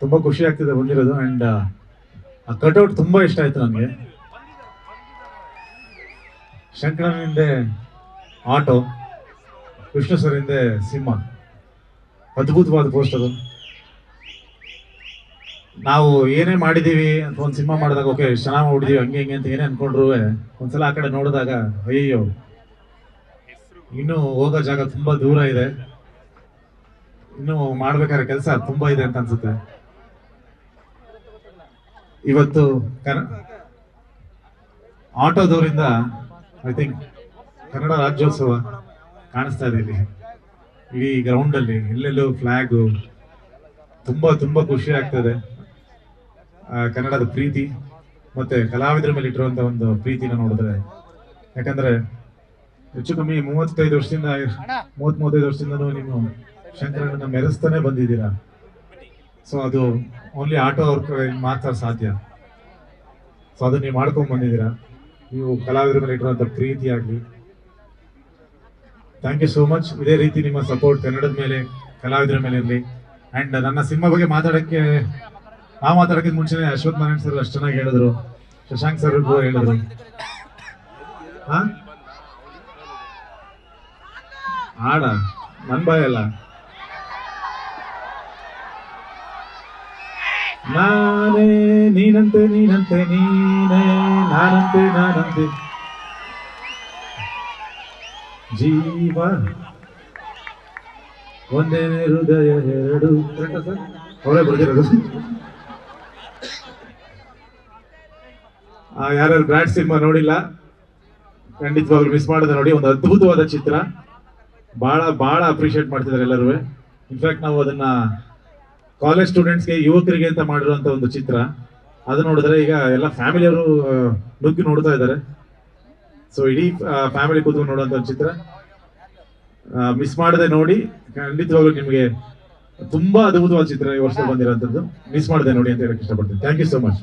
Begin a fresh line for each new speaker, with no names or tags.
ತುಂಬಾ ಖುಷಿ ಆಗ್ತಿದೆ ಬಂದಿರೋದು. ಅಂಡ್ ಆ ಕಟ್ಔಟ್ ತುಂಬಾ ಇಷ್ಟ ಆಯ್ತು ನನಗೆ. ಶಂಕರನ ಹಿಂದೆ ಆಟೋ, ವಿಷ್ಣು ಸರ್ ಹಿಂದೆ ಸಿಂಹ ಅದ್ಭುತವಾದ ಪೋಸ್ಟ್ ಅದು ನಾವು ಏನೇ ಮಾಡಿದೀವಿ ಅಂತ ಒಂದು ಸಿಂಹ ಮಾಡಿದಾಗ ಓಕೆ ಚೆನ್ನಾಗಿ ಮಾಡಿದೀವಿ, ಹಂಗೆ ಹಿಂಗೆ ಅಂತ ಏನೇ ಅನ್ಕೊಂಡ್ರು ಒಂದ್ಸಲ ಆ ಕಡೆ ನೋಡಿದಾಗ ಅಯ್ಯೋ ಇನ್ನು ಹೋಗೋ ಜಾಗ ತುಂಬಾ ದೂರ ಇದೆ. ಇನ್ನು ಮಾಡ್ಬೇಕಾದ್ರೆ ಕೆಲಸ ತುಂಬಾ ಇದೆ ಅಂತ ಅನ್ಸುತ್ತೆ. ಇವತ್ತು ಆಟೋದವರಿಂದ ಐ ಥಿಂಕ್ ಕನ್ನಡ ರಾಜ್ಯೋತ್ಸವ ಕಾಣಿಸ್ತಾ ಇದೆ ಇಲ್ಲಿ. ಇಡೀ ಗ್ರೌಂಡ್ ಅಲ್ಲಿ, ಎಲ್ಲೆಲ್ಲೂ ಫ್ಲಾಗು ತುಂಬಾ ತುಂಬಾ ಖುಷಿ ಆಗ್ತದೆ. ಕನ್ನಡದ ಪ್ರೀತಿ, ಮತ್ತೆ ಕಲಾವಿದರ ಮೇಲೆ ಇಟ್ಟಿರುವಂತ ಒಂದು ಪ್ರೀತಿನ ನೋಡಿದ್ರೆ. ಯಾಕಂದ್ರೆ, ಹೆಚ್ಚು ಕಮ್ಮಿ ಮೂವತ್ತೈದು ವರ್ಷದಿಂದ ಮೂವತ್ ಮೂವತ್ತೈದು ವರ್ಷದಿಂದನೂ ನೀವು ಶಂಕರಣ್ಣನ ಮೆರೆಸ್ತಾನೆ ಬಂದಿದ್ದೀರಾ. ಸೊ ಅದು ಓನ್ಲಿ ಆಟೋ ವರ್ಕ್ ಮಾತ್ರ ಸಾಧ್ಯ. ಸೊ ಅದನ್ನ ನೀವು ಮಾಡ್ಕೊಂಡ್ ಬಂದಿದ್ದೀರಾ? ನೀವು ಕಲಾವಿದರ ಮೇಲೆ ಇಟ್ಟಿರುವಂತ ಪ್ರೀತಿ ಆಗ್ಲಿ ಥ್ಯಾಂಕ್ ಯು ಸೋ ಮಚ್ ಇದೇ ರೀತಿ ನಿಮ್ಮ ಸಪೋರ್ಟ್ ಕನ್ನಡದ ಮೇಲೆ, ಕಲಾವಿದರ ಮೇಲೆ ಇರಲಿ. ಅಂಡ್ ನನ್ನ ಸಿನಿಮಾ ಬಗ್ಗೆ ಮಾತಾಡಕ್ಕೆ, ಆ ಮಾತಾಡಕ್ಕಿಂತ ಮುಂಚೆನೆ ಅಶ್ವಥ್ ನಾರಾಯಣ್ ಸರ್ ಅಷ್ಟು ಚೆನ್ನಾಗಿ ಹೇಳಿದ್ರು. ಶಶಾಂಕ್ ಸರ್ ಕೂಡ ಹೇಳಿದ್ರು. ಹಾಡ? ಆಡ ಭಯ ಬಾಯಲ್ಲ. ನಾನೇ, ನೀನಂತೆ ನೀನಂತೆ, ನೀನೇ, ನಾನಂತೆ ನಾನಂತೆ. ಜೀವ. ಒಂದೇ ಹೃದಯ, ಎರಡು ಕರೆಕ್ಟಾ ಸರ್ ಅವರೇ ಯಾರ್ಯಾರು ಬ್ರಾಡ್ ಸಿನಿಮಾ ನೋಡಿಲ್ಲ, ಖಂಡಿತವಾಗ್ಲೂ ಮಿಸ್ ಮಾಡದೆ ನೋಡಿ, ಒಂದು ಅದ್ಭುತವಾದ ಚಿತ್ರ. ಬಹಳ ಬಹಳ ಅಪ್ರಿಶಿಯೇಟ್ ಮಾಡ್ತಿದ್ದಾರೆ ಎಲ್ಲರೂ. ಇನ್ಫ್ಯಾಕ್ಟ್ ನಾವು ಅದನ್ನ ಕಾಲೇಜ್ ಸ್ಟೂಡೆಂಟ್ಸ್ಗೆ ಯುವಕರಿಗೆ ಅಂತ ಮಾಡಿರುವಂತ ಒಂದು ಚಿತ್ರ. ಅದು ನೋಡಿದ್ರೆ ಈಗ ಎಲ್ಲ ಫ್ಯಾಮಿಲಿಯವರು ನುಗ್ಗಿ ನೋಡ್ತಾ ಇದ್ದಾರೆ. ಸೊ ಇಡೀ ಫ್ಯಾಮಿಲಿ ಕೂತ್ಕೊಂಡು ನೋಡುವಂತ ಒಂದು ಚಿತ್ರ. ಮಿಸ್ ಮಾಡದೆ ನೋಡಿ, ಖಂಡಿತವಾಗ್ಲೂ ನಿಮಗೆ ತುಂಬಾ ಅದ್ಭುತವಾದ ಚಿತ್ರ ಈ ವರ್ಷ ಬಂದಿರೋಂಥದ್ದು ಮಿಸ್ ಮಾಡದೆ ನೋಡಿ ಅಂತ ಹೇಳಕ್ ಇಷ್ಟಪಡ್ತೀನಿ. Thank you so much